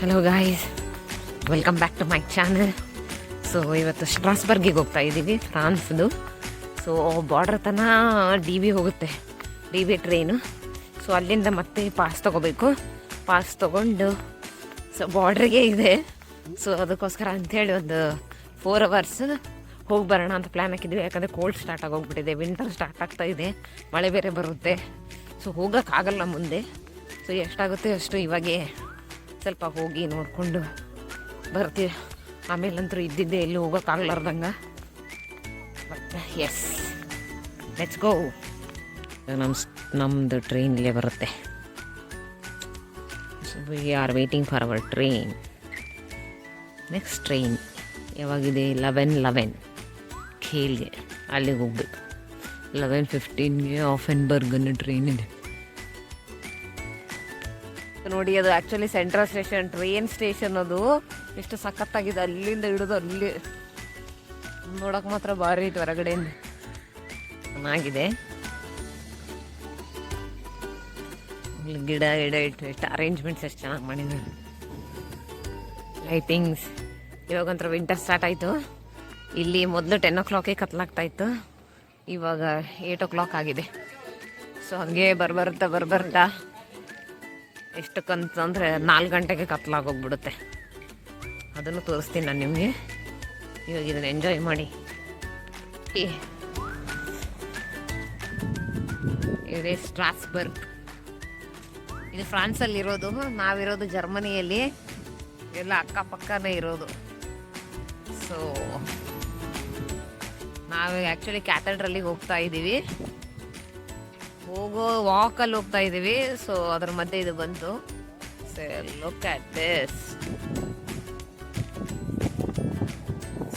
Hello guys welcome back to my channel so ಇವತ್ತು ಸ್ಟ್ರಾಸ್ಬರ್ಗಿಗೆ ಹೋಗ್ತಾ ಇದ್ದೀವಿ ಫ್ರಾನ್ಸ್ದು. ಸೊ ಬಾರ್ಡ್ರ್ ತನ ಡಿ ಬಿ ಹೋಗುತ್ತೆ. ಡಿ ಬಿ ಟ್ರೈನು ಸೊ ಅಲ್ಲಿಂದ ಮತ್ತೆ ಪಾಸ್ ತೊಗೋಬೇಕು. ಪಾಸ್ ತೊಗೊಂಡು ಸೊ ಬಾರ್ಡ್ರಿಗೆ ಇದೆ. ಸೊ ಅದಕ್ಕೋಸ್ಕರ ಅಂಥೇಳಿ ಒಂದು ಫೋರ್ ಅವರ್ಸ್ ಹೋಗಿ ಬರೋಣ ಅಂತ ಪ್ಲ್ಯಾನ್ ಹಾಕಿದ್ವಿ. ಯಾಕಂದರೆ ಕೋಲ್ಡ್ ಸ್ಟಾರ್ಟ್ ಆಗೋಗ್ಬಿಟ್ಟಿದೆ ವಿಂಟರ್ ಸ್ಟಾರ್ಟ್ ಆಗ್ತಾ ಇದೆ, ಮಳೆ ಬೇರೆ ಬರುತ್ತೆ. ಸೊ ಹೋಗೋಕ್ಕಾಗಲ್ಲ ಮುಂದೆ. ಸೊ ಎಷ್ಟಾಗುತ್ತೆ ಅಷ್ಟು ಇವಾಗೇ ಸ್ವಲ್ಪ ಹೋಗಿ ನೋಡಿಕೊಂಡು ಬರ್ತೀವಿ. ಆಮೇಲಂತೂ ಇದ್ದಿದ್ದೆ ಎಲ್ಲಿ ಹೋಗೋಕ್ಕಾಗ್ಲಾರ್ದಂಗೆ. ಎಸ್ ಲೆಟ್ಸ್ ಗೋ ನಮ್ಮ ನಮ್ಮದು ಟ್ರೈನ್ ಇಲ್ಲೇ ಬರುತ್ತೆ. We are waiting for our train next train ಯಾವಾಗಿದೆ? Eleven eleven ಖೇಲ್ಗೆ, ಅಲ್ಲಿಗೆ ಹೋಗ್ಬೇಕು. ಲೆವೆನ್ ಫಿಫ್ಟೀನ್ಗೆ ಆಫ್ ಆ್ಯಂಡ್ ಬರ್ಗನ್ನ ಟ್ರೈನ್ ಇದೆ. ನೋಡಿ, ಅದು actually central station train station ಅದು. ಎಷ್ಟು ಸಖತ್ತಾಗಿದೆ, ಅಲ್ಲಿಂದ ಹಿಡಿದು ಅಲ್ಲಿ. ನೋಡೋಕೆ ಮಾತ್ರ ಭಾರಿ ಇತ್ತು ಹೊರಗಡೆ ಚೆನ್ನಾಗಿದೆ. ಗಿಡ ಗಿಡ ಇಟ್ಟು ಎಷ್ಟು ಅರೇಂಜ್ಮೆಂಟ್ಸ್ ಎಷ್ಟು ಚೆನ್ನಾಗಿ ಮಾಡಿದ್ದಾರೆ ಲೈಟಿಂಗ್ಸ್ ಇವಾಗ ಒಂಥರ ವಿಂಟರ್ ಸ್ಟಾರ್ಟ್ ಆಯಿತು. ಇಲ್ಲಿ ಮೊದಲು ಟೆನ್ ಓ ಕ್ಲಾಕಿಗೆ ಕತ್ಲಾಗ್ತಾ ಇತ್ತು. ಇವಾಗ ಏಯ್ಟ್ ಓ ಕ್ಲಾಕ್ ಆಗಿದೆ. ಸೊ ಹಾಗೆ ಬರ್ಬರ್ತಾ ಬರ್ಬರ್ತಾ. ಎಷ್ಟಕ್ಕಂತಂದರೆ ನಾಲ್ಕು ಗಂಟೆಗೆ ಕತ್ಲಾಗೋಗ್ಬಿಡುತ್ತೆ. ಅದನ್ನು ತೋರಿಸ್ತೀನಿ ನಾನು ನಿಮಗೆ. ಇವಾಗ ಇದನ್ನು ಎಂಜಾಯ್ ಮಾಡಿ. ಇದೇ ಸ್ಟ್ರಾಸ್ಬರ್ಗ್. ಇದು ಫ್ರಾನ್ಸಲ್ಲಿ ಇರೋದು ನಾವಿರೋದು ಜರ್ಮನಿಯಲ್ಲಿ. ಎಲ್ಲ ಅಕ್ಕಪಕ್ಕನೇ ಇರೋದು. ಸೊ ನಾವು ಆ್ಯಕ್ಚುಲಿ ಕ್ಯಾಥಡ್ರಲ್ಲಿಗೆ ಹೋಗ್ತಾ ಇದ್ದೀವಿ ಹೋಗೋ ವಾಕಲ್ಲಿ ಹೋಗ್ತಾ ಇದ್ದೀವಿ ಸೊ ಅದ್ರ ಮಧ್ಯೆ ಇದು ಬಂತು. Look at this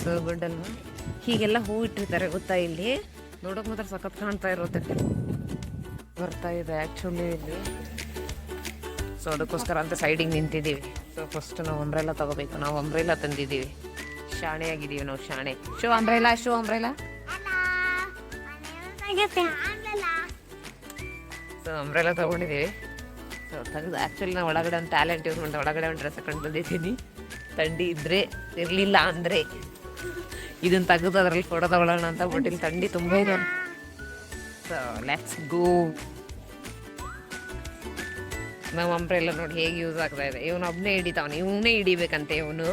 so good ಹೀಗೆಲ್ಲ ಹೂ ಇಟ್ಟಿರ್ತಾರೆ ಗೊತ್ತಾ ಇಲ್ಲಿ? ನೋಡೋಕೆ ಮಾತ್ರ ಸಖತ್ ಕಾಣ್ತಾ ಇರುತ್ತೆ. ಬರ್ತಾ ಇದೆ ಆ್ಯಕ್ಚುಲಿ ಇಲ್ಲಿ. ಸೊ ಅದಕ್ಕೋಸ್ಕರ ಅಂತ ಸೈಡಿಗೆ ನಿಂತಿದ್ದೀವಿ. ಸೊ ಫಸ್ಟ್ ನಾವು ಅಂಬ್ರೆಲ್ಲ ತಗೋಬೇಕು. ನಾವು ಅಂಬ್ರೆಲ್ಲ ತಂದಿದ್ದೀವಿ. ಶಾಣೆ ಆಗಿದ್ದೀವಿ ನಾವು ಶಾಣೆ. Show umbrella show umbrella so umbrella ತೊಗೊಂಡಿದ್ದೀವಿ. ಸೊ ತೆಗೆದು ಆ್ಯಕ್ಚುಲಿ ನಾವು ಒಳಗಡೆ ಒಂದು ಟ್ಯಾಲೆಂಟ್ ಯೂಸ್ ಮಾಡಿ ಒಳಗಡೆ ಒಂದು ಡ್ರೆಸ್ ಹಾಕೊಂಡು ಬಂದಿದ್ದೀನಿ. ಥಂಡಿ ಇದ್ದರೆ ಇರಲಿಲ್ಲ ಅಂದರೆ ಇದನ್ನು ತೆಗೆದು ಅದರಲ್ಲಿ ಫೋಟೋ ತಗೊಳ್ಳೋಣ ಅಂತ ಬಟ್ ಇಲ್ಲಿ ಥಂಡಿ ತುಂಬ ಇದೆ ಸೊ ಲೆಟ್ಸ್ ಗೋ ನಾವು ಅಂಬ್ರೆಲ್ಲ ನೋಡಿ ಹೇಗೆ ಯೂಸ್ ಆಗ್ತಾ ಇದೆ. ಇವನು ಒಬ್ಬನೇ ಹಿಡಿತಾವನು. ಇವನೇ ಹಿಡಿಬೇಕಂತೆ ಇವನು.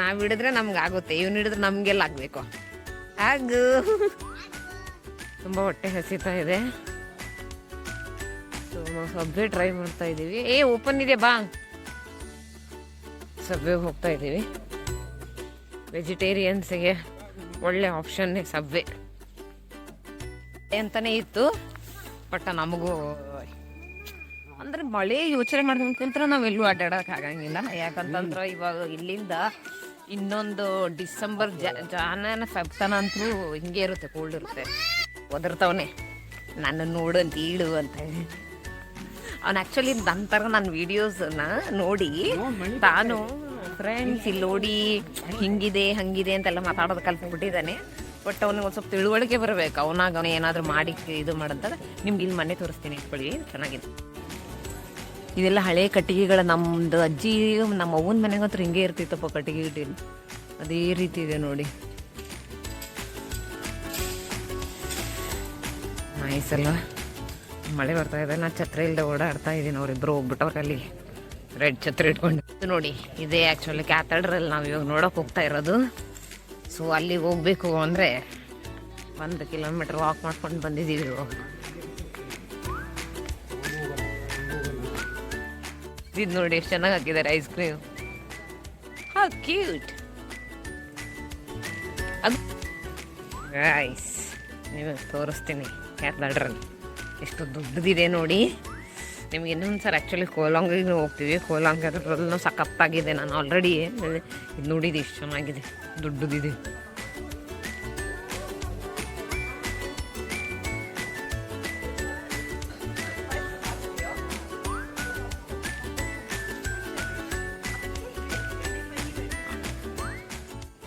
ನಾವು ಹಿಡಿದ್ರೆ ನಮ್ಗೆ ಆಗುತ್ತೆ. ಇವನು ಹಿಡಿದ್ರೆ ನಮಗೆಲ್ಲ ಆಗಬೇಕು. ಆಗು. ತುಂಬ ಹೊಟ್ಟೆ ಹಸಿತಾ ಇದೆ. ಸೊ ನಾವು ಸಬ್ವೆ ಟ್ರೈ ಮಾಡ್ತಾ ಇದ್ದೀವಿ. ಏ ಓಪನ್ ಇದೆ ಬಾ. ಸಬ್ವೆ ಹೋಗ್ತಾ ಇದ್ದೀವಿ. ವೆಜಿಟೇರಿಯನ್ಸ್ಗೆ ಒಳ್ಳೆ ಆಪ್ಷನ್ನೇ ಸಬ್ವೆ ಅಂತಲೇ ಇತ್ತು ಬಟ್ ನಮಗೂ ಅಂದ್ರೆ ಮಳೆ ಯೋಚನೆ ಮಾಡ್ಕೊಂತ ನಾವು ಎಲ್ಲೂ ಅಡ್ಡಾಡಕ್ ಆಗಂಗಿಲ್ಲ. ಯಾಕಂತಂದ್ರೆ ಇವಾಗ ಇಲ್ಲಿಂದ ಇನ್ನೊಂದು ಡಿಸೆಂಬರ್ ಜಾನ ಫೆಬ್ ತನ ಅಂತೂ ಹಿಂಗೆ ಇರುತ್ತೆ ಕೋಲ್ಡ್ ಇರುತ್ತೆ. ಒದರ್ತಾವನೆ. ನನ್ನ ನೋಡು ಅಂತ ಹೇಳು ಅಂತ ಹೇಳಿ. ಅವ್ನು ಆ್ಯಕ್ಚುಲಿ ಥರ ನನ್ನ ವೀಡಿಯೋಸನ್ನ ನೋಡಿ ತಾನು ಫ್ರೆಂಡ್ಸ್ ಇಲ್ಲಿ ನೋಡಿ ಹಿಂಗಿದೆ ಹಂಗಿದೆ ಅಂತೆಲ್ಲ ಮಾತಾಡೋದು ಕಲ್ತ್ಬಿಟ್ಟಿದ್ದಾನೆ. ಬಟ್ ಅವನಿಗೆ ಒಂದು ಸ್ವಲ್ಪ ತಿಳುವಳಿಕೆ ಬರಬೇಕು. ಅವನಾಗ ಅವನು ಏನಾದರೂ ಮಾಡಿ ಇದು ಮಾಡುತ್ತಾರೆ ನಿಮ್ಗೆ ಇಲ್ಲಿ ಮನೆ ತೋರಿಸ್ತೀನಿ ಇಟ್ಕೊಳ್ಳಿ. ಚೆನ್ನಾಗಿದೆ. ಇದೆಲ್ಲ ಹಳೆ ಕಟ್ಟಿಗೆಗಳ ನಮ್ದು ಅಜ್ಜಿ ನಮ್ಮ ಅವ್ವನ ಮನೆಗಂತೂ ಹಿಂಗೆ ಇರ್ತಿತ್ತಪ್ಪ ಕಟ್ಟಿಗೆ ಗಿಟ್ಟಿಗೆ ಅದೇ ರೀತಿ ಇದೆ ನೋಡಿ. ನೈಸ್ ಅಲ್ವಾ ಮಳೆ ಬರ್ತಾ ಇದೆ. ನಾನು ಛತ್ರ ಇಲ್ಲದೆ ಓಡಾಡ್ತಾ ಇದ್ದೀನಿ ಅವರಿಬ್ಬರು ಹೋಗ್ಬಿಟ್ಟವ್ರೆ ಅಲ್ಲಿ ರೆಡ್ ಛತ್ರಿ ಇಟ್ಕೊಂಡು. ನೋಡಿ, ಇದೇ ಆ್ಯಕ್ಚುಲಿ ಕ್ಯಾಥಡ್ರಲ್ಲಿ ನಾವು ಇವಾಗ ನೋಡೋಕೆ ಹೋಗ್ತಾ ಇರೋದು. ಸೊ ಅಲ್ಲಿಗೆ ಹೋಗಬೇಕು ಅಂದರೆ ಒಂದು ಕಿಲೋಮೀಟ್ರ್ ವಾಕ್ ಮಾಡ್ಕೊಂಡು ಬಂದಿದ್ದೀವಿ ಇದು ನೋಡಿ ಎಷ್ಟು ಚೆನ್ನಾಗಿ ಹಾಕಿದ್ದಾರೆ ಐಸ್ ಕ್ರೀಮ್ ಹಾ ಕ್ಯೂಟ್ ಅದು ನೀವು ನಿಮಗೆ ತೋರಿಸ್ತೀನಿ ಕ್ಯಾಥಡ್ರಲ್ ಎಷ್ಟು ದೊಡ್ಡದಿದೆ ನೋಡಿ. ನಿಮ್ಗೆ ಇನ್ನೊಂದು ಸರ್ ಆ್ಯಕ್ಚುಲಿ ಕೋಲಾಂಗಿಗೆ ಹೋಗ್ತೀವಿ. ಕೋಲಾಂಗ್ ಅದರಲ್ಲೂ ಸಖತ್ತಾಗಿದೆ ನಾನು ಆಲ್ರೆಡಿ ಇದು ನೋಡಿದೆ ಇಷ್ಟು ಚೆನ್ನಾಗಿದೆ. ದೊಡ್ಡದಿದೆ.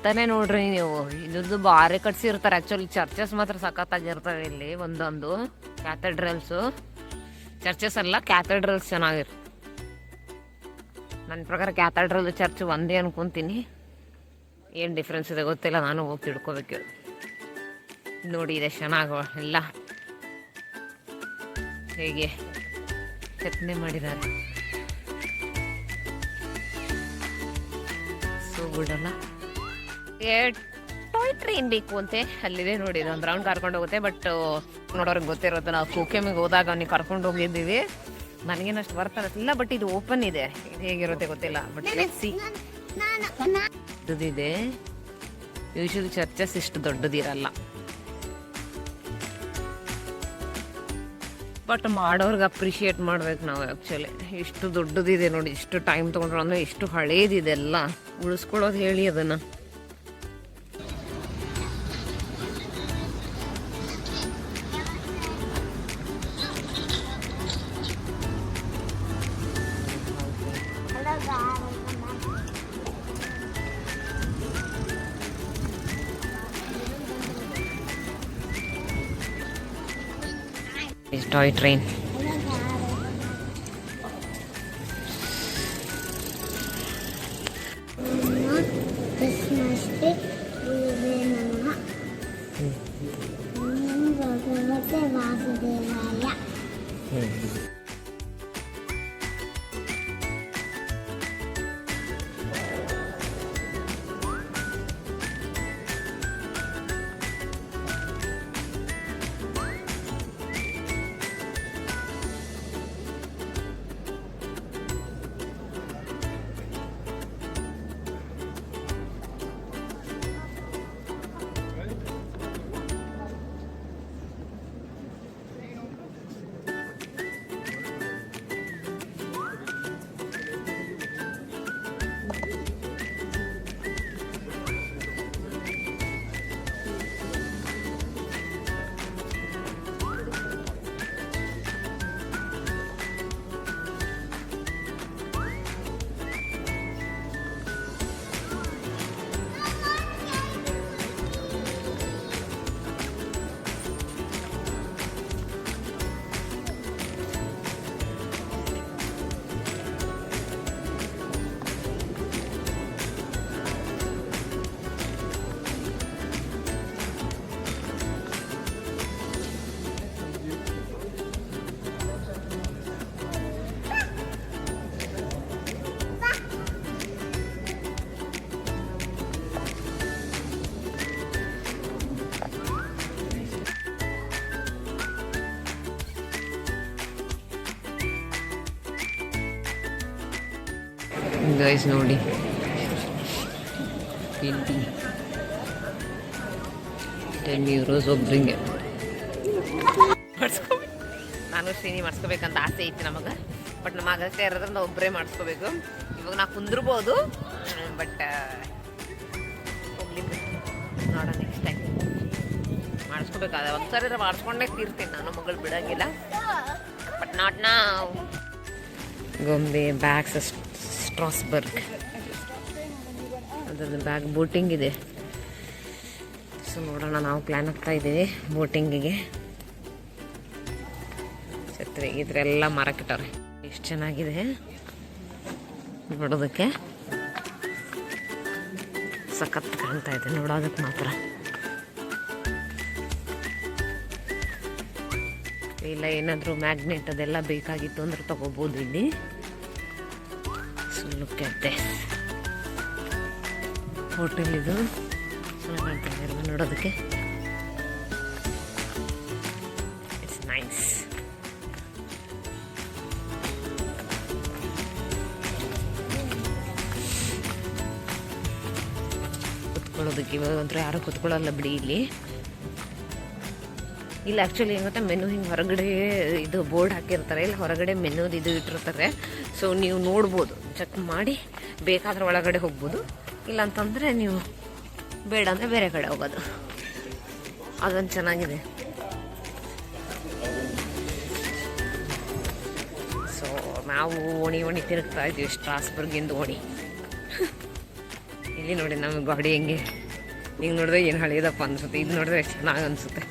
ತಾನೇ ನೋಡ್ರಿ ನೀವು. ಇದ್ದು ಭಾರಿ ಕಟ್ಸಿರ್ತಾರೆ. ಆ್ಯಕ್ಚುಲಿ ಚರ್ಚಸ್ ಮಾತ್ರ ಸಖತ್ತಾಗಿರ್ತವೆ ಇಲ್ಲಿ, ಒಂದೊಂದು. ಕ್ಯಾಥಡ್ರಲ್ಸು ಚರ್ಚಸ್ ಅಲ್ಲ ಕ್ಯಾಥೆಡ್ರಲ್ಸ್ ಚೆನ್ನಾಗಿರ್. ನನ್ನ ಪ್ರಕಾರ ಕ್ಯಾಥೆಡ್ರಲ್ ಚರ್ಚ್ ಒಂದೇ ಅನ್ಕೊಂತೀನಿ. ಏನು ಡಿಫ್ರೆನ್ಸ್ ಇದೆ ಗೊತ್ತಿಲ್ಲ, ನಾನು ಹೋಗಿ ತಿಳ್ಕೊಬೇಕು ನೋಡಿ, ಇದೆ ಚೆನ್ನಾಗ ಎಲ್ಲ. ಹೇಗೆ? ಕೆತ್ತನೆ ಮಾಡಿದ್ದಾರೆ ಸೊ ಗುಡಲ್ಲ ಟಾಯ್ ಟ್ರೈನ್ ಬೇಕು ಅಂತೆ. ಅಲ್ಲಿದೆ ನೋಡಿ ಒಂದು ರೌಂಡ್ ಕರ್ಕೊಂಡು ಹೋಗುತ್ತೆ ಬಟ್ ನೋಡೋರಿಗೆ ಗೊತ್ತಿರುತ್ತೆ ನಾವು ಕೋಕೆಮಿಗೆ ಹೋದಾಗ ಅವ್ನಿಗೆ ಕರ್ಕೊಂಡು ಹೋಗಿದ್ದೀವಿ. ನನಗೇನಷ್ಟು ಬರ್ತಾ ಬರ್ತಾರತ್ತಿಲ್ಲ ಬಟ್ ಇದು ಓಪನ್ ಇದೆ. ಇದು ಹೇಗಿರುತ್ತೆ ಗೊತ್ತಿಲ್ಲ. But see usual usually churches ಇಷ್ಟು ದೊಡ್ಡದಿರಲ್ಲ. ಬಟ್ ಮಾಡೋರ್ಗೆ ಅಪ್ರಿಷಿಯೇಟ್ ಮಾಡ್ಬೇಕು ನಾವು ಆ್ಯಕ್ಚುಲಿ ಇಷ್ಟು ದೊಡ್ಡದಿದೆ ನೋಡಿ ಇಷ್ಟು ಟೈಮ್ ತೊಗೊಂಡ್ರು ಅಂದರೆ ಇಷ್ಟು ಹಳೇದಿದೆ ಎಲ್ಲ ಉಳಿಸ್ಕೊಳ್ಳೋದು ಹೇಳಿ ಅದನ್ನು. ಟಾಯ್ ಟ್ರೈನ್ ಕೃಷ್ಣಾಷ್ಟೇ ಗೈಸ್ ನೋಡಿ. ಪೇಂಟಿಂಗ್ ಟೆನ್ ಯೂರೋಸ್ ಒಬ್ರಿಗೆ. ಮಾಡಿಸ್ಕೋಬೇಕು. ನಾನು ಶ್ರೀನಿ ಮಾಡಿಸ್ಕೋಬೇಕಂತ ಆಸೆ ಐತಿ ನಮಗೆ. ಬಟ್ ನಮ್ಮ ಅಗತ್ಯ ಇರೋದ್ರೆ ನಾವು ಒಬ್ಬರೇ ಮಾಡಿಸ್ಕೋಬೇಕು. ಇವಾಗ ನಾ ಕುಂದಿರ್ಬೋದು. ಬಟ್ ಹೋಗ್ಲಿ. ನೋಡೋಣ ನೆಕ್ಸ್ಟ್ ಟೈಮ್ ಮಾಡಿಸ್ಕೋಬೇಕಾದ ಒಂದ್ಸರಿ ಮಾಡಿಸ್ಕೊಂಡೇ ತೀರ್ತೀನಿ. ನಾನು ಮಗಳು ಬಿಡೋಂಗಿಲ್ಲ. ಬಟ್ ನಾಟ್ ನಾ ಗೊಂಬೆ ಬ್ಯಾಗ್ಸ್ ಸ್ಟ್ರಾಸ್ಬರ್ಗ್ ಅದರದ್ದು ಬ್ಯಾಗ್ ಬೋಟಿಂಗ್ ಇದೆ. ಸೊ ನೋಡೋಣ, ನಾವು ಪ್ಲ್ಯಾನ್ ಆಗ್ತಾ ಇದ್ದೀವಿ ಬೋಟಿಂಗಿಗೆ ಛತ್ರಿ, ಇದ್ರೆಲ್ಲ ಮಾರಕ್ಕಿಟ್ಟವ್ರೆ ಎಷ್ಟು ಚೆನ್ನಾಗಿದೆ ನೋಡೋದಕ್ಕೆ. ಸಖತ್ ಕಾಣ್ತಾ ಇದೆ ನೋಡೋದಕ್ಕೆ ಮಾತ್ರ. ಇಲ್ಲ, ಏನಾದರೂ ಮ್ಯಾಗ್ನೆಟ್ ಅದೆಲ್ಲ ಬೇಕಾಗಿತ್ತು ಅಂದ್ರೆ ತಗೋಬೋದು ಇಲ್ಲಿ. ಸೊ ಲುಕ್ this ಹೋಟೆಲ್ ಇದು. ಚೆನ್ನಾಗಿ ನೋಡೋದಕ್ಕೆ. ಇಟ್ಸ್ ನೈಸ್ ಕುತ್ಕೊಳ್ಳೋದಕ್ಕೆ ಇವಾಗ ಒಂಥರ ಯಾರು ಕುತ್ಕೊಳ್ಳಲ್ಲ ಬಿಡಿ ಇಲ್ಲಿ. ಇಲ್ಲಿ ಆ್ಯಕ್ಚುಲಿ ಏನು ಗೊತ್ತಾ ಮೆನು ಹಿಂಗೆ ಹೊರಗಡೆ ಇದು ಬೋರ್ಡ್ ಹಾಕಿರ್ತಾರೆ. ಇಲ್ಲಿ, ಹೊರಗಡೆ ಮೆನುದು ಇದು ಇಟ್ಟಿರ್ತಾರೆ. ಸೊ ನೀವು ನೋಡ್ಬೋದು. ಚೆಕ್ ಮಾಡಿ, ಬೇಕಾದ್ರೆ ಒಳಗಡೆ ಹೋಗ್ಬೋದು. ಇಲ್ಲಾಂತಂದರೆ ನೀವು ಬೇಡ ಅಂದರೆ ಬೇರೆ ಕಡೆ ಹೋಗೋದು. ಅದೊಂದು ಚೆನ್ನಾಗಿದೆ. ಸೊ ನಾವು ಓಣಿ ಓಣಿ ತಿರುಗ್ತಾ ಇದ್ದೀವಿ ಸ್ಟ್ರಾಸ್ಬರ್ಗಿಂದ ಓಣಿ. ಇಲ್ಲಿ ನೋಡಿ ನಮ್ಮ ಗಾಡಿ ಹೆಂಗೆ. ಹಿಂಗೆ ನೋಡಿದ್ರೆ ಏನು ಹಳೆಯದಪ್ಪ ಅನ್ಸುತ್ತೆ ಇದು ನೋಡಿದ್ರೆ ಚೆನ್ನಾಗಿ ಅನಿಸುತ್ತೆ.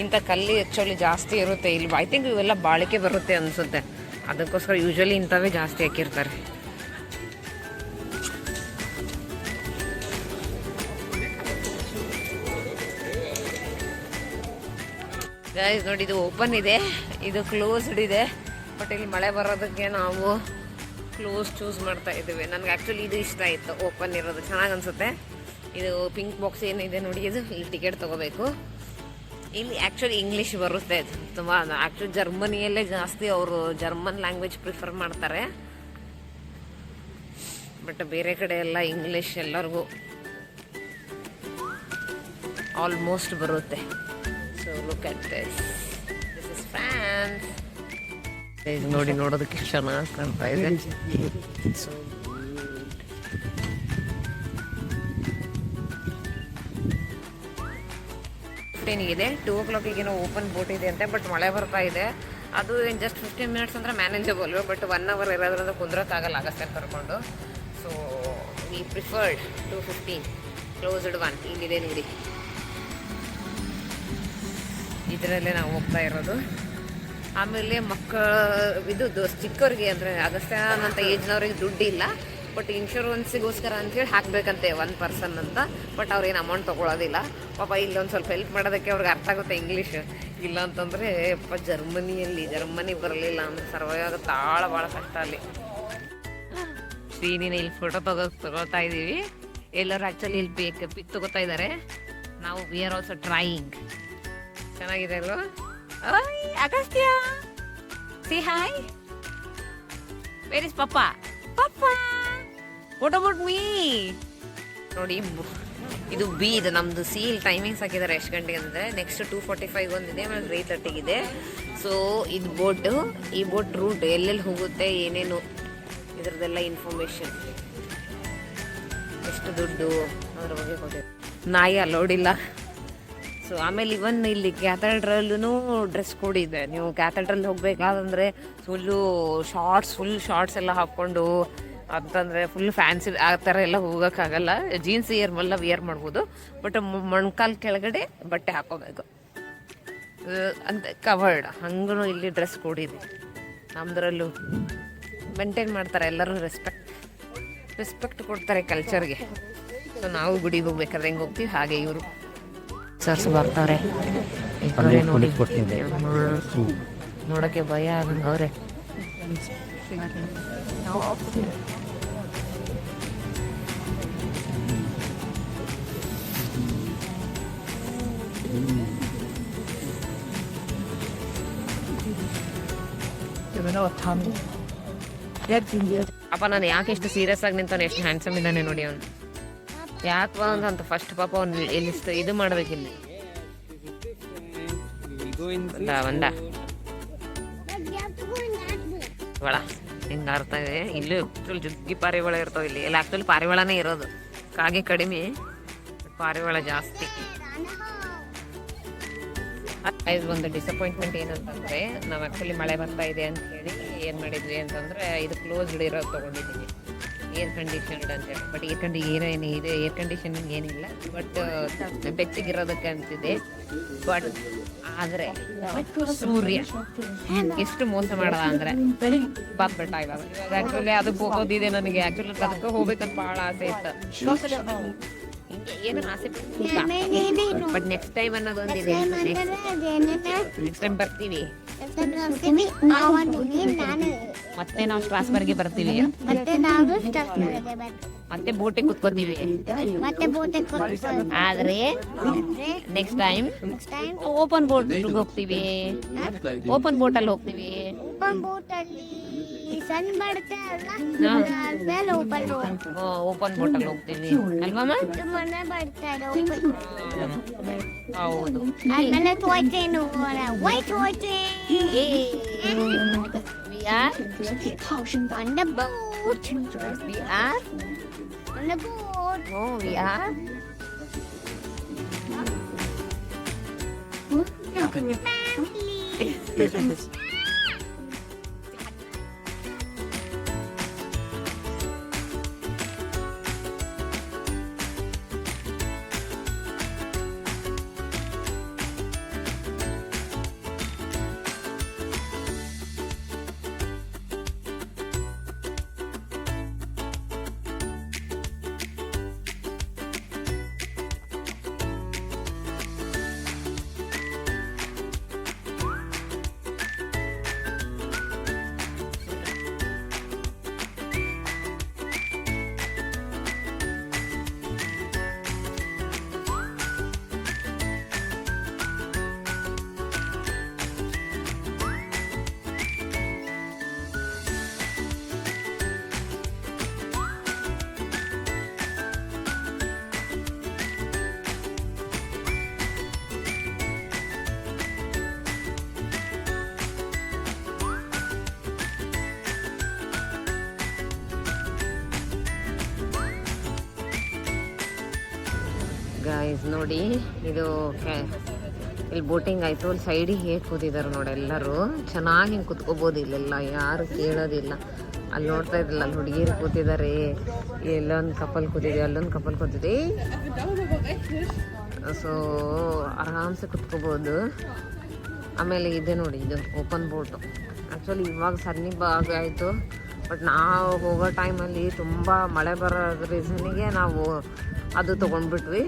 ಇಂಥ ಕಲ್ಲಿ ಆ್ಯಕ್ಚುಲಿ ಜಾಸ್ತಿ ಇರುತ್ತೆ ಇಲ್ಲಿ ಐ ಥಿಂಕ್ ಇವೆಲ್ಲ ಬಾಳಿಕೆ ಬರುತ್ತೆ ಅನಿಸುತ್ತೆ. ಅದಕ್ಕೋಸ್ಕರ ಯೂಶ್ವಲಿ ಇಂಥವೇ ಜಾಸ್ತಿ ಹಾಕಿರ್ತಾರೆ. ಗೈಸ್ ನೋಡಿ, ಇದು ಓಪನ್ ಇದೆ. ಇದು ಕ್ಲೋಸ್ಡ್ ಇದೆ. ಬಟ್ ಇಲ್ಲಿ ಮಳೆ ಬರೋದಕ್ಕೆ ನಾವು ಕ್ಲೋಸ್ ಚೂಸ್ ಮಾಡ್ತಾ ಇದ್ದೀವಿ. ನನಗೆ ಆ್ಯಕ್ಚುಲಿ ಇದು ಇಷ್ಟ ಆಯಿತು ಓಪನ್ ಇರೋದು. ಚೆನ್ನಾಗಿ ಅನ್ಸುತ್ತೆ. ಇದು ಪಿಂಕ್ ಬಾಕ್ಸ್ ಏನಿದೆ ನೋಡಿ, ಇದು ಇಲ್ಲಿ ಟಿಕೆಟ್ ತೊಗೋಬೇಕು. ಇಲ್ಲಿ ಆ್ಯಕ್ಚುಲಿ ಇಂಗ್ಲೀಷ್ ಬರುತ್ತೆ. ತುಂಬ ಆ್ಯಕ್ಚುಲಿ ಜರ್ಮನಿಯಲ್ಲೇ ಜಾಸ್ತಿ ಅವರು ಜರ್ಮನ್ ಲ್ಯಾಂಗ್ವೇಜ್ ಪ್ರಿಫರ್ ಮಾಡ್ತಾರೆ. ಬಟ್ ಬೇರೆ ಕಡೆ ಎಲ್ಲ ಇಂಗ್ಲೀಷ್ ಎಲ್ಲರಿಗೂ ಆಲ್ಮೋಸ್ಟ್ ಬರುತ್ತೆ. So look at this this is France ನೋಡಿ ನೋಡೋದಕ್ಕೆ ಚೆನ್ನಾಗಿ ಕಾಣ್ತಾ ಇದೆ. ಸೊ ಫಿಫ್ಟೀನಿಗಿದೆ ಟೂ ಓ ಕ್ಲಾಕಿಗೇನೋ ಓಪನ್ ಬೋಟ್ ಇದೆ ಅಂತೆ ಬಟ್ ಮಳೆ ಬರ್ತಾ ಇದೆ. ಅದು ಜಸ್ಟ್ ಫಿಫ್ಟೀನ್ ಮಿನಿಟ್ಸ್ ಅಂದರೆ ಮ್ಯಾನೇಜಬಲ್ ಬಟ್ ಒನ್ ಅವರ್ ಇರೋದ್ರಿಂದ ಕುಂದ್ರಕ್ಕಾಗಲ್ಲ ಆಗತ್ತೆ ಕರ್ಕೊಂಡು. So we preferred to fifteen closed one ಇಲ್ಲಿದೆ ನೋಡಿ. ಇದರಲ್ಲೇ ನಾವು ಹೋಗ್ತಾ ಇರೋದು. ಆಮೇಲೆ ಮಕ್ಕಳ, ಇದು ಚಿಕ್ಕವ್ರಿಗೆ ಅಂದರೆ ಅಗಸ್ತ್ಯಾನ್ ಅಂತ ಏಜ್ನವ್ರಿಗೆ ದುಡ್ಡು ಇಲ್ಲ ಬಟ್ ಇನ್ಶೂರೆನ್ಸಿಗೋಸ್ಕರ ಅಂತೇಳಿ ಹಾಕಬೇಕಂತೆ ಒನ್ ಪರ್ಸನ್ ಅಂತ. ಬಟ್ ಅವ್ರೇನು ಅಮೌಂಟ್ ತೊಗೊಳೋದಿಲ್ಲ. ಪಾಪ ಇಲ್ಲೊಂದು ಸ್ವಲ್ಪ ಹೆಲ್ಪ್ ಮಾಡೋದಕ್ಕೆ ಅವ್ರಿಗೆ ಅರ್ಥ ಆಗುತ್ತೆ ಇಂಗ್ಲೀಷ್ ಇಲ್ಲ ಅಂತಂದರೆ ಅಪ್ಪ ಜರ್ಮನಿಯಲ್ಲಿ, ಜರ್ಮನಿ ಬರಲಿಲ್ಲ ಅಂದ್ರೆ ಸರ್ವೈವ್ ಭಾಳ ಭಾಳ ಕಷ್ಟ ಅಲ್ಲಿ. ಸೀನಿನ ಇಲ್ಲಿ ಫೋಟೋ ತಗೋ ತಗೋತಾ ಇದ್ದೀವಿ ಎಲ್ಲರೂ ಆ್ಯಕ್ಚುಲಿ ಇಲ್ಲಿ ಪಿಕ್ ಪಿಕ್ ತಗೋತಾ ಇದ್ದಾರೆ ನಾವು ವಿ ಆರ್ ಆಲ್ಸೋ ಟ್ರೈಯಿಂಗ್ ಚೆನ್ನಾಗಿದೆ ಅಲ್ವಾ? See hi where is papa papa what about me ನೋಡಿ ಇದು ಬಿ ಇದು. ನಮ್ಮದು ಇಲ್ಲಿ ಟೈಮಿಂಗ್ಸ್ ಹಾಕಿದ್ದಾರೆ ಎಷ್ಟು ಗಂಟೆಗೆ ಅಂದರೆ ನೆಕ್ಸ್ಟ್ ಟೂ ಫಾರ್ಟಿ ಫೈವ್ ಒಂದಿದೆ ಆಮೇಲೆ ತ್ರೀ ತರ್ಟಿಗಿದೆ ಸೊ ಇದು ಬೋಟು ಈ ಬೋಟ್ ರೂಟ್ ಎಲ್ಲೆಲ್ಲಿ ಹೋಗುತ್ತೆ, ಏನೇನು ಇದರದೆಲ್ಲ ಇನ್ಫಾರ್ಮೇಷನ್ ಎಷ್ಟು ದುಡ್ಡು ಅದ್ರ ಬಗ್ಗೆ ಕೊಟ್ಟಿದೆ ನಾಯಿ ಅಲೋಡಿಲ್ಲ ಸೊ ಆಮೇಲೆ ಇವನ್ ಇಲ್ಲಿ ಕ್ಯಾಥಡ್ರಲ್ಲೂ ಡ್ರೆಸ್ ಕೋಡ್ ಇದೆ. ನೀವು ಕ್ಯಾಥಡ್ರಲ್ಲಿ ಹೋಗಬೇಕಾದ್ರೆ ಫುಲ್ಲು ಶಾರ್ಟ್ಸ್ ಫುಲ್ ಶಾರ್ಟ್ಸ್ ಎಲ್ಲ ಹಾಕ್ಕೊಂಡು ಅಂತಂದರೆ ಫುಲ್ ಫ್ಯಾನ್ಸಿ ಆ ಥರ ಎಲ್ಲ ಹೋಗೋಕ್ಕಾಗಲ್ಲ. ಜೀನ್ಸ್ ಇಯರ್ ಮಲ್ಲ ವಿಯರ್ ಮಾಡ್ಬೋದು. ಬಟ್ ಮೊಣ್ಕಾಲ್ ಕೆಳಗಡೆ ಬಟ್ಟೆ ಹಾಕೋಬೇಕು. ಅಂತ ಕವರ್ಡ್. ಹಂಗೂ ಇಲ್ಲಿ ಡ್ರೆಸ್ ಕೊಡಿದೆ ನಮ್ಮದ್ರಲ್ಲೂ ನಮ್ದ್ರಲ್ಲೂ ಮೇಂಟೈನ್ ಮಾಡ್ತಾರೆ. ಎಲ್ಲರೂ ರೆಸ್ಪೆಕ್ಟ್ ರೆಸ್ಪೆಕ್ಟ್ ಕೊಡ್ತಾರೆ ಕಲ್ಚರ್ಗೆ ಸೊ ನಾವು ಗುಡಿಗೆ ಹೋಗ್ಬೇಕಾದ್ರೆ ಹೆಂಗೆ ಹೋಗ್ತೀವಿ? ಹಾಗೆ ಇವರು. ಸರ್ಸ್ ಬರ್ತಾವ್ರೆ ನೋಡಿ. ನೋಡಕ್ಕೆ ಭಯ ಆಗಂಗೆ ಅಪ್ಪ ನಾನು ಯಾಕೆ ಇಷ್ಟು ಸೀರಿಯಸ್ ಆಗಿ ನಿಂತಾನೆ, ಎಷ್ಟು ಹ್ಯಾಂಡ್ಸಮ್ ಇದ್ದಾನೆ ನೋಡಿ ಅವನು. ಯಾಕೆ ಅಂತ ಫಸ್ಟ್ ಪಾಪ ಅವ್ನು ಇಲ್ಲಿ ಸ್ಟ್- ಇದು ಮಾಡ್ಬೇಕಿಲ್ಲ ಬಂದ ಒಳ ಹಿಂಗೆ ಅರ್ಥ ಇದೆ? ಇಲ್ಲಿ ಆ್ಯಕ್ಚುಲ್ ಜುಗ್ಗಿ ಪಾರಿವಾಳ ಇರ್ತಾವ ಇಲ್ಲಿ. ಇಲ್ಲಿ ಆ್ಯಕ್ಚುಲಿ ಪಾರಿವಾಳನೇ ಇರೋದು. ಕಾಗೆ ಕಡಿಮೆ, ಪಾರಿವಾಳ ಜಾಸ್ತಿ. ಇದು ಒಂದು ಡಿಸಪಾಯಿಂಟ್ಮೆಂಟ್ ಏನಂತಂದ್ರೆ, ನಾವು ಆ್ಯಕ್ಚುಲಿ ಮಳೆ ಬರ್ತಾ ಇದೆ ಅಂತ ಹೇಳಿ ಏನು ಮಾಡಿದ್ವಿ ಅಂತಂದ್ರೆ, ಇದು ಕ್ಲೋಸ್ಡ್ ಇರೋದು ತೊಗೊಂಡಿದ್ದೀವಿ ಏರ್ ಕಂಡೀಷನ್ಡ್ ಅಂತೇಳಿ ಬಟ್ ಏರ್ ಕಂಡಿ ಏನೇನು ಇದೆ ಏರ್ ಕಂಡೀಷನಿಂಗ್ ಏನಿಲ್ಲ. ಬಟ್ ಬೆಚ್ಚಗಿರೋದಕ್ಕೆ ಅಂತಿದೆ. ಬಟ್ ಆದರೆ, ಸೂರ್ಯ, ಎಷ್ಟು ಮೋಸ ಮಾಡದ ಅಂದ್ರೆ ಬಾತ್ಬಿಟ್ಟ ಇವಾಗ ಇವಾಗ ಆ್ಯಕ್ಚುಲಿ ಅದಕ್ಕೆ ಹೋಗೋದಿದೆ ನನಗೆ. ಆ್ಯಕ್ಚುಲಿ ಅದಕ್ಕೆ ಹೋಗ್ಬೇಕಂತ ಭಾಳ ಆಸೆ ಇತ್ತು. ಹಿಂಗೆ ಏನು ಆಸೆ ಬಟ್ ನೆಕ್ಸ್ಟ್ ಟೈಮ್ ಅನ್ನೋದೊಂದಿದೆ ನೆಕ್ಸ್ಟ್ ಟೈಮ್ ಬರ್ತೀವಿ. ಮತ್ತೆ ನಾವು ಸ್ಟ್ರಾಸ್ಬರ್ಗೆ ಬರ್ತೀವಿ. ಮತ್ತೆ ನಾವು ಸ್ಟಾರ್ಟ್ ಮತ್ತೆ ಬೋಟಿಗೆ ಕುತ್ಕೋತೀವಿ. ಮತ್ತೆ ಬೋಟ್ ಆದ್ರೆ next time time open boat ಹೋಗ್ತೀವಿ. ಓಪನ್ ಬೋಟ್ ಅಲ್ಲಿ ಹೋಗ್ತೀವಿ. ಓಪನ್ ಬೋಟ್ ಅಲ್ಲಿ? ಸನ್ ಬರುತ್ತೆ ಹಾ. ಅಲ್ಲ ಆದ್ಮೇಲೆ ಓಪನ್ ಬೋಟ್ ಓಪನ್ ಬೋಟ್ ಅಲ್ಲಿ ಹೋಗ್ತೀವಿ ಅಲ್ವಮ್ಮ ಮನೆ ಬರ್ತಾರೆ open. ಹೌದು. ಆದ್ಮೇಲೆ toy train ಹೋಗೋಣ white toy train We are on the boat we are guys ನೋಡಿ, ಇದು ಇಲ್ಲಿ ಬೋಟಿಂಗ್ ಆಯಿತು, ಅಲ್ಲಿ ಸೈಡಿಗೆ ಹೇಗೆ ಕೂತಿದ್ದಾರೆ ನೋಡಿ ಎಲ್ಲರೂ. ಚೆನ್ನಾಗಿ ಹಿಂಗೆ ಕುತ್ಕೋಬೋದು ಇಲ್ಲೆಲ್ಲ, ಯಾರು ಕೇಳೋದಿಲ್ಲ. ಅಲ್ಲಿ ನೋಡ್ತಾ ಇದ್ರಲ್ಲ, ಅಲ್ಲಿ ಹುಡುಗಿರು ಕೂತಿದ್ದಾರೆ ಎಲ್ಲೊಂದು ಕಪಲ್ ಕೂತಿದೆ, ಅಲ್ಲೊಂದು ಕಪಲ್ ಕೂತಿದೆ. ಸೊ ಆರಾಮ್ಸೆ ಕುತ್ಕೋಬೋದು. ಆಮೇಲೆ ಇದೆ ನೋಡಿ, ಇದು ಓಪನ್ ಬೋಟು ಆ್ಯಕ್ಚುಲಿ ಇವಾಗ ಸನ್ನಿ ಭಾಗ ಆಯಿತು. ಬಟ್ ನಾವು ಹೋಗೋ ಟೈಮಲ್ಲಿ ತುಂಬ ಮಳೆ ಬರೋ ರೀಸನಿಗೆ ನಾವು ಅದು ತೊಗೊಂಡ್ಬಿಟ್ವಿ.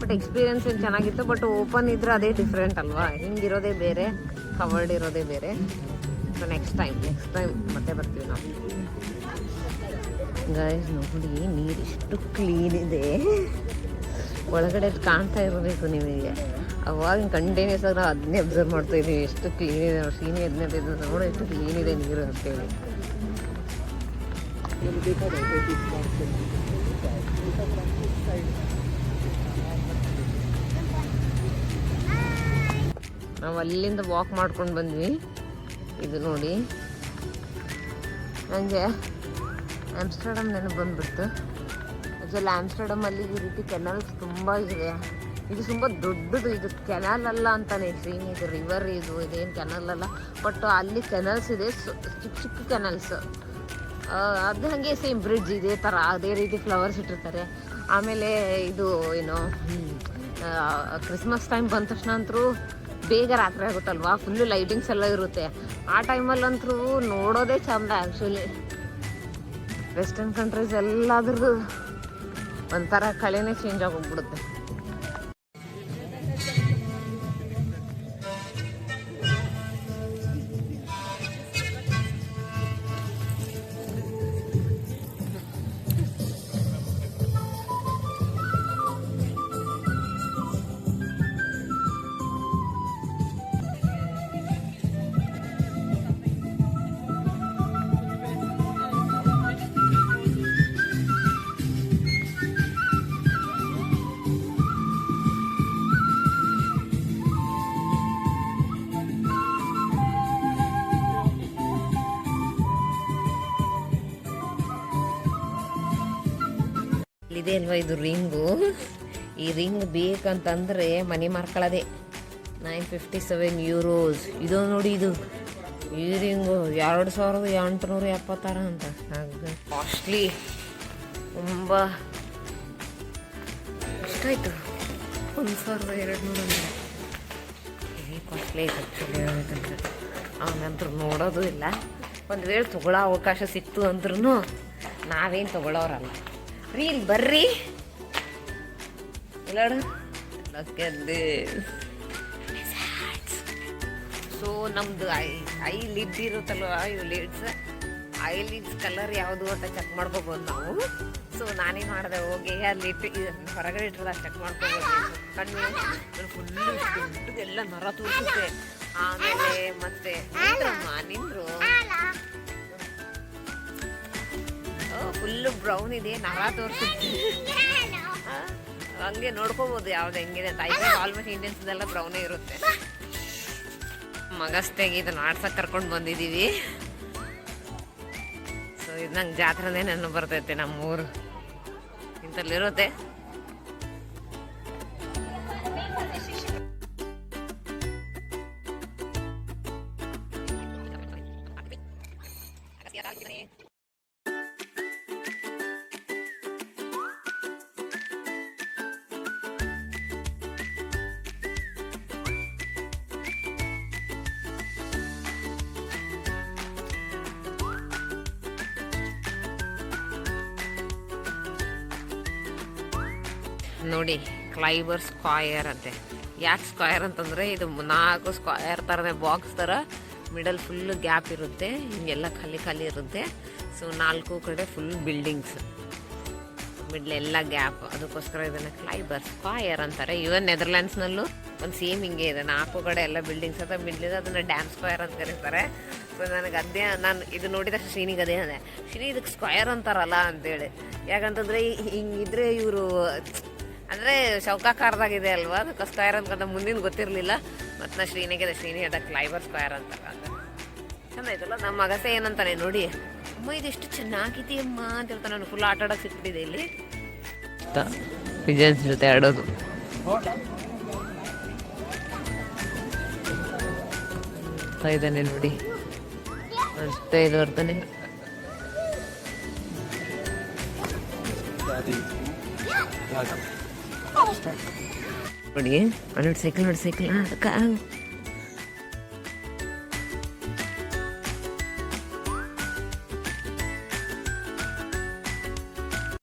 ಬಟ್ ಎಕ್ಸ್ಪೀರಿಯನ್ಸ್ ಏನು ಚೆನ್ನಾಗಿತ್ತು ಬಟ್ ಓಪನ್ ಇದ್ರೆ ಅದೇ ಡಿಫ್ರೆಂಟ್ ಅಲ್ವಾ? ಹಿಂಗಿರೋದೇ ಬೇರೆ ಕವರ್ಡ್ ಇರೋದೇ ಬೇರೆ. So next time next time ಮತ್ತೆ ಬರ್ತೀವಿ ನಾವು. ಗೈಸ್ ನೋಡಿ, ನೀರು ಎಷ್ಟು ಕ್ಲೀನ್ ಇದೆ. ಒಳಗಡೆ ಕಾಣ್ತಾ ಇರಬೇಕು ನಿಮಗೆ. ಅವಾಗ ಕಂಟಿನ್ಯೂಸ್ ಆಗಿ ನಾವು ಅದನ್ನೇ ಅಬ್ಸರ್ವ್ ಮಾಡ್ತಾ ಇದ್ದೀವಿ. ಎಷ್ಟು ಕ್ಲೀನ್ ಇದೆ ಸೀನಿ ಅದನ್ನೇ ನೋಡಿ, ಎಷ್ಟು ಕ್ಲೀನ್ ಇದೆ ನೀರು ಅಂತೇಳಿ ನಾವು ಅಲ್ಲಿಂದ ವಾಕ್ ಮಾಡ್ಕೊಂಡು ಬಂದ್ವಿ. ಇದು ನೋಡಿ. ನನಗೆ ಆಮ್ಸ್ಟರ್ಡಮ್ ನೆನಪು ಬಂದ್ಬಿಡ್ತು. ಆ್ಯಕ್ಚುಲಿ ಆಮ್ಸ್ಟರ್ಡಮಲ್ಲಿ ಈ ರೀತಿ ಕೆನಲ್ಸ್ ತುಂಬ ಇದೆ ಇದು ತುಂಬ ದೊಡ್ಡದು, ಇದು ಕೆನಲ್ ಅಲ್ಲ ಅಂತಾನೆ ಶ್ರೀನಿ ಇದು ರಿವರ್ ಇದು, ಇದೇನು ಕೆನಲ್ ಅಲ್ಲ. ಬಟ್ ಅಲ್ಲಿ ಕೆನಲ್ಸ್ ಇದೆ ಚಿಕ್ಕ ಚಿಕ್ಕ ಕೆನಲ್ಸ್ ಅದು ಹಾಗೆ ಸೇಮ್ ಬ್ರಿಡ್ಜ್ ಇದೇ ಥರ ಅದೇ ರೀತಿ ಫ್ಲವರ್ಸ್ ಇಟ್ಟಿರ್ತಾರೆ. ಆಮೇಲೆ ಇದು, ಏನು ಕ್ರಿಸ್ಮಸ್ ಟೈಮ್ ಬಂದ ತಕ್ಷಣ ಅಂತೂ ಬೇಗ ರಾತ್ರಿ ಆಗುತ್ತಲ್ವಾ? ಫುಲ್ಲು ಲೈಟಿಂಗ್ಸ್ ಎಲ್ಲ ಇರುತ್ತೆ. ಆ ಟೈಮಲ್ಲಂತೂ ನೋಡೋದೇ ಚಂದ ಆ್ಯಕ್ಚುಲಿ ವೆಸ್ಟರ್ನ್ ಕಂಟ್ರೀಸ್ ಎಲ್ಲಾದ್ರದ್ದು ಒಂಥರ ಕಳೆನೇ ಚೇಂಜ್ ಆಗೋಗ್ಬಿಡುತ್ತೆ ಇದೆ ಅಲ್ವಾ ಇದು ರಿಂಗು? ಈ ರಿಂಗ್ ಬೇಕಂತಂದ್ರೆ ಮನೆ ಮಾರ್ಕೊಳ್ಳೋದೆ. Nine fifty seven euros. ಇದು ನೋಡಿ ಇದು. ಈ ರಿಂಗು ಎರಡು ಸಾವಿರದ ಎಂಟುನೂರ ಎಪ್ಪತ್ತಾರ ಅಂತ. ಕಾಸ್ಟ್ಲಿ. ತುಂಬ. ಎಷ್ಟಾಯ್ತು? ಒಂದು ಸಾವಿರದ ಎರಡು ನೂರ ಕಾಸ್ಟ್ಲಿ ಆಯ್ತು ಆ್ಯಕ್ಚುಲಿ ಹೇಳ್ಬೇಕಂದ್ರೆ ಅವನಂತೂ ನೋಡೋದು ಇಲ್ಲ. ಒಂದು ವೇಳೆ ತಗೊಳ್ಳೋ ಅವಕಾಶ ಸಿಕ್ತು ಅಂದ್ರೂ ನಾವೇನು ತಗೊಳ್ಳೋರಲ್ಲ. ರೀ ಇಲ್ಲಿ ಬರ್ರಿ. ಲಕ್ಕದ್ದೆ ಸೊ ನಮ್ದು ಐ ಐ ಲಿಡ್ ಇರುತ್ತಲ್ವ ಇವು ಲಿಡ್ಸ್. ಐ ಲಿಡ್ಸ್ ಕಲರ್ ಯಾವುದು ಅಂತ ಚೆಕ್ ಮಾಡ್ಕೋಬೋದು ನಾವು. ಸೊ ನಾನೇ ಮಾಡಿದೆ, ಹೋಗಿ ಅಲ್ಲಿ ಹೊರಗಡೆ ಇಟ್ಟಿರೋದ ಚೆಕ್ ಮಾಡ್ಕೋಬೋದು. ಕಣ್ಣು ಫುಲ್ಲು ಎಲ್ಲ ನರ ತೋರಿಸುತ್ತೆ. ಆಮೇಲೆ ಮತ್ತೆ ನಿಂದ್ರಮ್ಮ ನಿಂದ್ರು? ಫುಲ್ಲು ಬ್ರೌನ್ ಇದೆ ನರ ತೋರಿಸುತ್ತೆ ಹಂಗೆ ನೋಡ್ಕೋಬೋದು ಯಾವ್ದು ಹೆಂಗಿದೆ. ತಾಯಿ ಆಲ್ಮೋಸ್ಟ್ ಇಂಡಿಯನ್ಸ್ ಎಲ್ಲ ಬ್ರೌನೇ ಇರುತ್ತೆ. ಮಗಸ್ತೆಗೆ ಇದನ್ನ ಆಡ್ಸಕ್ ಕರ್ಕೊಂಡು ಬಂದಿದ್ದೀವಿ ಸೊ ಇದು ನಂಗೆ ಜಾತ್ರೆನೇ ನೆನಪು ಬರ್ತೈತೆ ನಮ್ಮೂರು. ಇಂಥಲ್ಲಿರುತ್ತೆ ನೋಡಿ ಕ್ಲೈಬರ್ ಸ್ಕ್ವಾಯರ್ ಅಂತೆ. ಯಾಕೆ ಸ್ಕ್ವಯರ್ ಅಂತಂದರೆ, ಇದು ನಾಲ್ಕು ಸ್ಕ್ವಾಯರ್ ಥರನೇ ಬಾಕ್ಸ್ ಥರ ಮಿಡಲ್ ಫುಲ್ ಗ್ಯಾಪ್ ಇರುತ್ತೆ, ಹಿಂಗೆಲ್ಲ ಖಾಲಿ ಖಾಲಿ ಇರುತ್ತೆ. ಸೊ ನಾಲ್ಕು ಕಡೆ ಫುಲ್ ಬಿಲ್ಡಿಂಗ್ಸ್ ಮಿಡ್ಲ್ ಎಲ್ಲ ಗ್ಯಾಪ್ ಅದಕ್ಕೋಸ್ಕರ ಇದನ್ನು ಕ್ಲೈಬರ್ ಸ್ಕ್ವಾಯರ್ ಅಂತಾರೆ. ಇವನ್ ನೆದರ್ಲ್ಯಾಂಡ್ಸ್ನಲ್ಲೂ ಒಂದು ಸೇಮ್ ಹಿಂಗೆ ಇದೆ. ನಾಲ್ಕು ಕಡೆ ಎಲ್ಲ ಬಿಲ್ಡಿಂಗ್ಸ್ ಅಂತ ಮಿಡ್ಲಿದೆ ಅದನ್ನು ಡ್ಯಾಮ್ ಸ್ಕ್ವಯರ್ ಅಂತ ಕರೀತಾರೆ. ಸೊ ನನಗೆ ಅದೇ, ನಾನು ಇದು ನೋಡಿದ ಶ್ರೀನಿಗೆ ಅದೇ ಅದೇ. ಶ್ರೀನಿ ಇದಕ್ಕೆ ಸ್ಕ್ವಯರ್ ಅಂತಾರಲ್ಲ ಅಂತೇಳಿ. ಯಾಕಂತಂದರೆ ಹಿಂಗಿದ್ರೆ ಇವರು ಅಂದರೆ ಚೌಕಾಕಾರದಾಗಿದೆ ಅಲ್ವಾ? ಅದಕ್ಕೆ ಸ್ಕ್ವೇರ್ ಅನ್ಕೊಂಡು ಮುಂದಿನ ಗೊತ್ತಿರಲಿಲ್ಲ. ಮತ್ತು ನಾ ಶ್ರೀನಿಗೆ ಶ್ರೀನಿ ಅದಕ್ಕೆ ಕ್ಲೈಬರ್ ಸ್ಕ್ವೇರ್ ಅಂತ ಚೆಂದ ನಮ್ಮ ಅಗಸೆ ಏನಂತಾನೆ ನೋಡಿ. ಅಮ್ಮ ಇದು ಎಷ್ಟು ಚೆನ್ನಾಗಿದೆಯಮ್ಮ ಅಂತ ಹೇಳ್ತಾ ನಾನು ಫುಲ್ ಆಟ ಆಡೋಕೆ ಸಿಕ್ಬಿಟ್ಟಿದೆ ಇಲ್ಲಿ. ವಿಜಯನ್ಸ್ ಜೊತೆ ಆಡೋದು. ಇದಾನೆ ನೋಡಿ. ಅಷ್ಟೇ ಇದು ಬರ್ತಾನೆ Thank. ನೋಡಿ ಹನ್ನೆರಡು ಸೈಕಲ್ ನೋಡಿ ಸೈಕಲ್